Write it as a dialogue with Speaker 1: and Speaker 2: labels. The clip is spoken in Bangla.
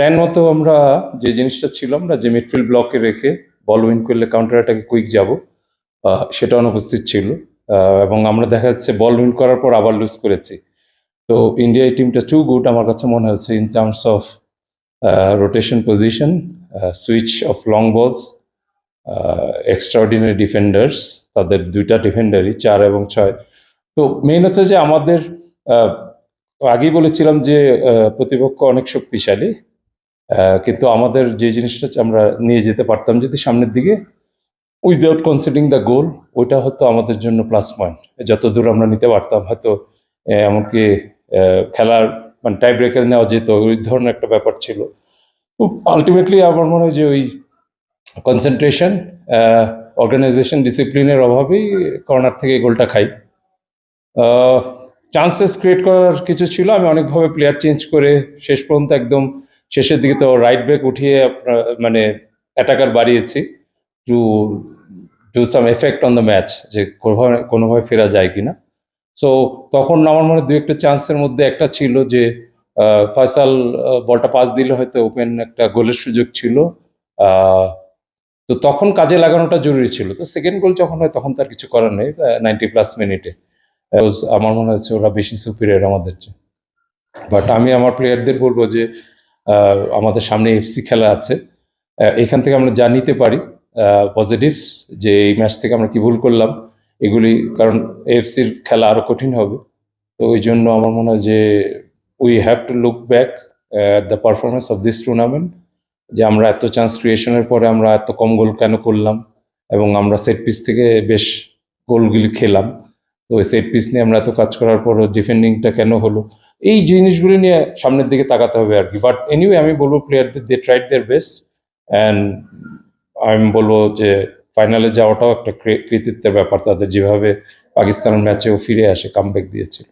Speaker 1: প্ল্যান মতো আমরা যে জিনিসটা ছিল, আমরা যে মিডফিল্ড ব্লকে রেখে বল উইন করলে কাউন্টার অ্যাটাকে কুইক যাব সেটা অনুপস্থিত ছিল। এবং আমরা দেখা যাচ্ছে বল উইন করার পর আবার লুজ করেছি। তো ইন্ডিয়া এই টিমটা টু গুড আমার কাছে মনে হচ্ছে in terms of rotation position switch of long balls extraordinary defenders তাদের দুইটা ডিফেন্ডারই চার এবং ছয়। তো মেইন হচ্ছে যে আমাদের আগেই বলেছিলাম যে প্রতিপক্ষ অনেক শক্তিশালী। কিন্তু আমাদের যে জিনিসটা আমরা নিয়ে যেতে পারতাম যদি সামনের দিকে উইদাউট কনসিডিং দ্য গোল ওইটা হয়তো আমাদের জন্য প্লাস পয়েন্ট যত দূর আমরা নিতে পারতাম, হয়তো এমনকি খেলার মানে টাই ব্রেকার নেওয়া যেত, ওই ধরনের একটা ব্যাপার ছিল। আলটিমেটলি আমার মনে হয় যে ওই কনসেন্ট্রেশন অর্গানাইজেশন ডিসিপ্লিনের অভাবেই কর্নার থেকে গোলটা খাই। চান্সেস ক্রিয়েট করার কিছু ছিল, আমি অনেকভাবে প্লেয়ার চেঞ্জ করে শেষ পর্যন্ত একদম শেষের দিকে তো রাইট ব্যাক উঠিয়ে মানে attacker বাড়িয়েছি to do some effect on the match যে কোনোভাবে ফেরা যায় কিনা। সো তখন আমার মনে দু একটা চান্সের মধ্যে একটা ছিল যে ফয়সাল বলটা পাস দিলে হয়তো ওপেন একটা গোলের সুযোগ ছিল। তো তখন কাজে লাগানোটা জরুরি ছিল। তো সেকেন্ড গোল যখন হয় তখন তার কিছু করার নেই নাইনটি প্লাস মিনিটে আমার মনে হচ্ছে ওরা বেশি সুপিরিয়র আমাদের চেয়ে। বাট আমি আমার প্লেয়ারদের বলব যে আমাদের সামনে এফসি খেলা আছে। এখান থেকে আমরা যা নিতে পারি পজিটিভস যে এই ম্যাচ থেকে আমরা কি ভুল করলাম, এগুলি, কারণ এফসির খেলা আরও কঠিন হবে। তো ওই জন্য আমার মনে হয় যে we have to look back at the performance of this tournament যে আমরা এত চান্স ক্রিয়েশনের পরে আমরা এত কম গোল কেন করলাম, এবং আমরা সেট পিস থেকে বেশ গোলগুলি খেলাম। তো সেট পিস নিয়ে আমরা এত কাজ করার পরও ডিফেন্ডিংটা কেন হলো? এই জিনিসগুলো নিয়ে সামনের দিকে তাকাতে হবে আর কি। বাট এনিওয়ে আমি বলব প্লেয়ারদের they tried their best and আমি বলব যে ফাইনালে যাওয়াটাও একটা কৃতিত্বের ব্যাপার। তাদের যেভাবে পাকিস্তানের ম্যাচেও ফিরে আসে কামব্যাক দিয়েছিল।